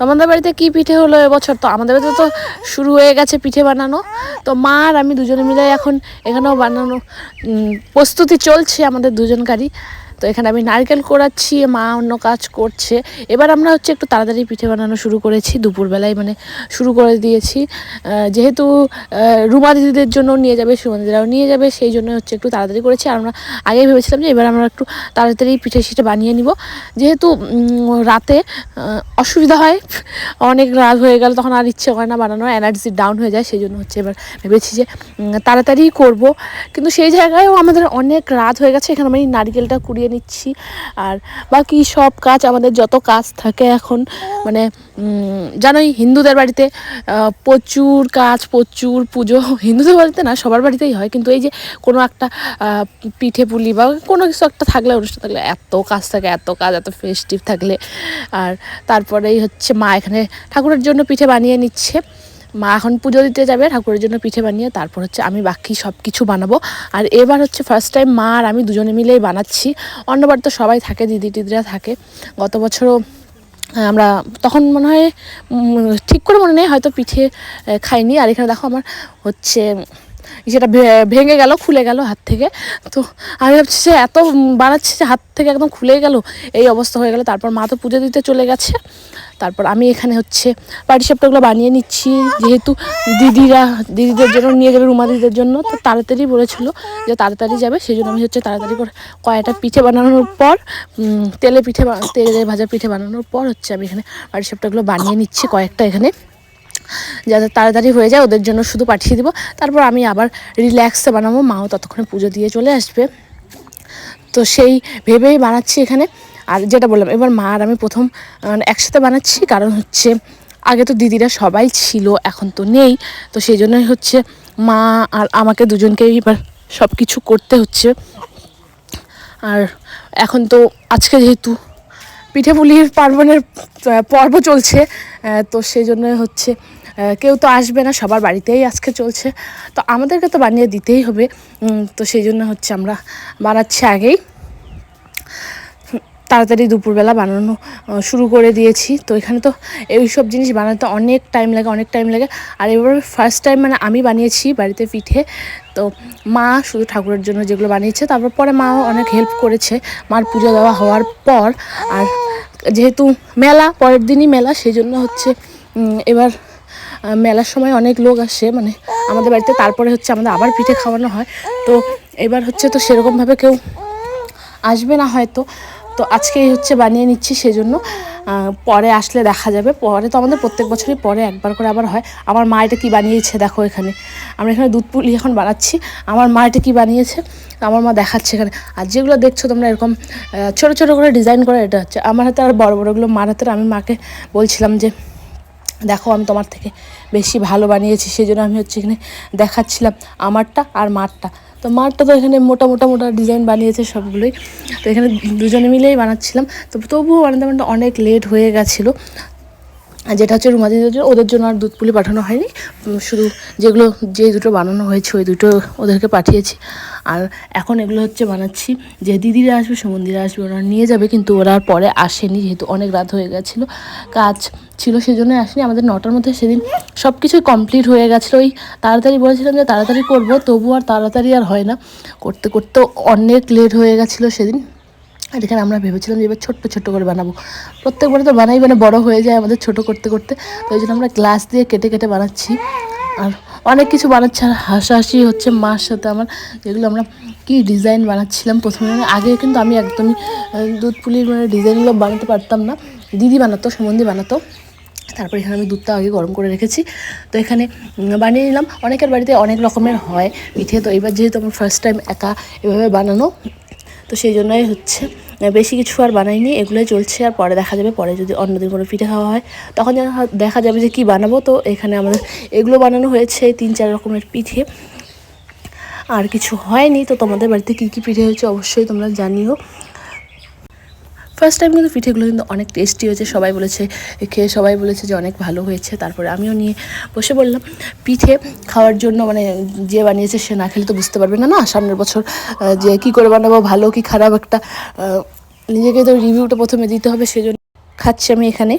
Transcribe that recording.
তোমাদের বাড়িতে কি পিঠে হলো এবছর? তো আমাদের বাড়িতে তো শুরু হয়ে গেছে পিঠে বানানো। তো মা আর আমি দুজনে মিলে এখন এখানেও বানানো প্রস্তুতি চলছে আমাদের দুজনকারই। তো এখানে আমি নারকেল কোড়াচ্ছি মা অন্য কাজ করছে। এবার আমরা হচ্ছে একটু তাড়াতাড়ি পিঠে বানানো শুরু করেছি, দুপুরবেলায় মানে শুরু করে দিয়েছি। যেহেতু রুমা দিদিদের জন্য নিয়ে যাবে সুমন্দিরাও নিয়ে যাবে, সেই জন্য হচ্ছে একটু তাড়াতাড়ি করেছি। আর আমরা আগেই ভেবেছিলাম যে এবার আমরা একটু তাড়াতাড়ি পিঠে সিঠে বানিয়ে নিব। যেহেতু রাতে অসুবিধা হয়, অনেক রাত হয়ে গেল, তখন আর ইচ্ছে করে না বানানো এনার্জি ডাউন হয়ে যায়, সেই জন্য হচ্ছে এবার ভেবেছি যে তাড়াতাড়ি করব। কিন্তু সেই জায়গায়ও আমাদের অনেক রাত হয়ে গেছে, এখানে আমি নারকেলটা কুড়িয়ে নিচ্ছি। আর বাকি সব কাজ, আমাদের যত কাজ থাকে এখন মানে জানোই হিন্দুদের বাড়িতে প্রচুর কাজ, প্রচুর পুজো। হিন্দুদের বাড়িতে না, সবার বাড়িতেই হয়। কিন্তু এই যে কোনো একটা পিঠে পুলি বা কোনো কিছু একটা থাকলে, অনুষ্ঠান থাকলে, এত কাজ থাকে, এত কাজ, এত ফেস্টিভ থাকলে। আর তারপরেই হচ্ছে মা এখানে ঠাকুরের জন্য পিঠে বানিয়ে নিচ্ছে। মা এখন পুজো দিতে যাবে ঠাকুরের জন্য পিঠে বানিয়ে, তারপর হচ্ছে আমি বাকি সব কিছু বানাবো। আর এবার হচ্ছে ফার্স্ট টাইম মা আর আমি দুজনে মিলেই বানাচ্ছি। অন্যবার তো সবাই থাকে, দিদি টিদিরা থাকে। গত বছরও আমরা তখন মনে হয় ঠিক করে মনে নেই, হয়তো পিঠে খাইনি। আর এখানে দেখো আমার হচ্ছে সেটা ভেঙে গেল খুলে গেল হাত থেকে। তো আমি ভাবছি সে এত উম, বানাচ্ছি যে হাত থেকে একদম খুলে গেল। এই অবস্থা হয়ে গেল। তারপর মা তো পুজো দিতে চলে গেছে। তারপর আমি এখানে হচ্ছে পাটি সাপটাগুলো বানিয়ে নিচ্ছি। যেহেতু দিদিরা দিদিদের জন্য নিয়ে যাবে রুমা দিদিদের জন্য। তো তাড়াতাড়ি বলেছিল যে তাড়াতাড়ি যাবে। সেই জন্য আমি হচ্ছে তাড়াতাড়ি করে কয়টা পিঠে বানানোর পর তেলে পিঠে তেলে ভাজা পিঠে বানানোর পর হচ্ছে আমি এখানে পাটি সাপটাগুলো বানিয়ে নিচ্ছি কয়েকটা এখানে। যাতে তাড়াতাড়ি হয়ে যায়, ওদের জন্য শুধু পাঠিয়ে দিব। তারপর আমি আবার রিল্যাক্সে বানাবো। মাও ততক্ষণে পুজো দিয়ে চলে আসবে। তো সেই ভেবেই বানাচ্ছি এখানে। আর যেটা বললাম, এবার মা আর আমি প্রথম একসাথে বানাচ্ছি। কারণ হচ্ছে, আগে তো দিদিরা সবাই ছিল, এখন তো নেই। তো সেই জন্যই হচ্ছে, মা আর আমাকে দুজনকেই এবার সব কিছু করতে হচ্ছে। আর এখন তো আজকে যেহেতু পিঠে পুলির পার্বণের পর্ব চলছে তো সেই জন্য হচ্ছে কেউ তো আসবে না, সবার বাড়িতেই আজকে চলছে। তো আমাদেরকে তো বানিয়ে দিতেই হবে। তো সেই জন্য হচ্ছে আমরা বানাচ্ছি আগেই। তাড়াতাড়ি দুপুরবেলা বানানো শুরু করে দিয়েছি। তো এখানে তো এই সব জিনিস বানাতে অনেক টাইম লাগে, অনেক টাইম লাগে। আর এবার ফার্স্ট টাইম মানে আমি বানিয়েছি বাড়িতে পিঠে। তো মা শুধু ঠাকুরের জন্য যেগুলো বানিয়েছে, তারপর পরে মাও অনেক হেল্প করেছে। মার পুজো দেওয়া হওয়ার পর, আর যেহেতু মেলা, পরের দিনই মেলা, সেই জন্য হচ্ছে এবার মেলার সময় অনেক লোক আসে মানে আমাদের বাড়িতে তারপরে হচ্ছে আমাদের আবার পিঠে খাওয়ানো হয়। তো এবার হচ্ছে তো সেরকমভাবে কেউ আসবে না হয়তো। তো আজকেই হচ্ছে বানিয়ে নিচ্ছি সেজন্য। পরে আসলে দেখা যাবে। পরে তো আমাদের প্রত্যেক বছরই পরে একবার করে আবার হয়। আমার মা এটা কী বানিয়েছে দেখো এখানে। আমরা এখানে দুধ পুলি এখন বানাচ্ছি। আমার মা এটা কী বানিয়েছে? আমার মা দেখাচ্ছে এখানে। আর যেগুলো দেখছ তোমরা এরকম ছোট ছোট করে ডিজাইন করে, এটা হচ্ছে আমার হাতে আর বড় বড়গুলো, মার হাতে আমি মাকে বলছিলাম যে দেখো, আমি তোমার থেকে বেশি ভালো বানিয়েছি সেই জন্য আমি হচ্ছে এখানে দেখাচ্ছিলাম আমারটা আর মারটা। তো মারটা তো এখানে মোটা মোটা মোটা ডিজাইন বানিয়েছে সবগুলোই। তো এখানে দুজনে মিলেই বানাচ্ছিলাম। তো তবুও বানাতে অনেক লেট হয়ে গেছিল। যেটা হচ্ছে রুমাদিদের জন্য ওদের জন্য আর দুধ পুলি পাঠানো হয়নি। শুধু যেগুলো, যে দুটো বানানো হয়েছে, ওই দুটো ওদেরকে পাঠিয়েছি। আর এখন এগুলো হচ্ছে বানাচ্ছি, যে দিদিরা আসবে, সুমন্দিরা আসবে, ওরা নিয়ে যাবে, কিন্তু ওরা আর পরে আসেনি, যেহেতু অনেক রাত হয়ে গেছিল। কাজ ছিল সেই জন্য আসেনি, আমাদের নটার মধ্যে সেদিন সব কিছুই কমপ্লিট হয়ে গেছিল। ওই তাড়াতাড়ি বলেছিলাম যে তাড়াতাড়ি করব, তবু আর তাড়াতাড়ি আর হয় না। করতে করতে অনেক লেট হয়ে গেছিল সেদিন। আর এখানে আমরা ভেবেছিলাম যে এবার ছোট্ট ছোট্ট করে বানাবো। প্রত্যেকবারে তো বানাই মানে বড় হয়ে যায় আমাদের ছোট করতে করতে। তো এই জন্য আমরা গ্লাস দিয়ে কেটে কেটে বানাচ্ছি। আর অনেক কিছু বানাচ্ছি আর হাসাহাসি হচ্ছে মার সাথে আমার। যেগুলো আমরা কি ডিজাইন বানাচ্ছিলাম প্রথমে? মানে আগে কিন্তু আমি একদমই দুধ পুলির মানে ডিজাইনগুলো বানাতে পারতাম না। দিদি বানাতো, সুমন্দি বানাতো। তারপর এখানে আমি দুধটা আগে গরম করে রেখেছি। তো এখানে বানিয়ে নিলাম। অনেকের বাড়িতে অনেক রকমের হয় পিঠে। তো এবার যেহেতু আমার ফার্স্ট টাইম একা এভাবে বানানো, তো সেই জন্যই হচ্ছে বেশি কিছু আর বানাইনি, এগুলোই চলছে আর পরে দেখা যাবে, পরে যদি অন্যদিন কোনো পিঠে খাওয়া হয়। তখন যেন দেখা যাবে যে কী বানাবো, তো এখানে আমাদের এগুলো বানানো হয়েছে তিন চার রকমের পিঠে। আর কিছু হয়নি, তো তোমাদের বাড়িতে কী কী পিঠে হয়েছে অবশ্যই তোমরা জানিও। ফার্স্ট টাইম কিন্তু পিঠেগুলো কিন্তু অনেক টেস্টি হয়েছে। সবাই বলেছে খেয়ে সবাই বলেছে যে অনেক ভালো হয়েছে। তারপরে আমিও নিয়ে বসে বললাম পিঠে খাওয়ার জন্য মানে যে বানিয়েছে সে না খেলে তো বুঝতে পারবে না না? সামনের বছর যে কি করে বানাবো, ভালো কি খারাপ একটা নিজেকে তো রিভিউটা প্রথমে দিতে হবে, সেজন্য খাচ্ছি আমি এখানে।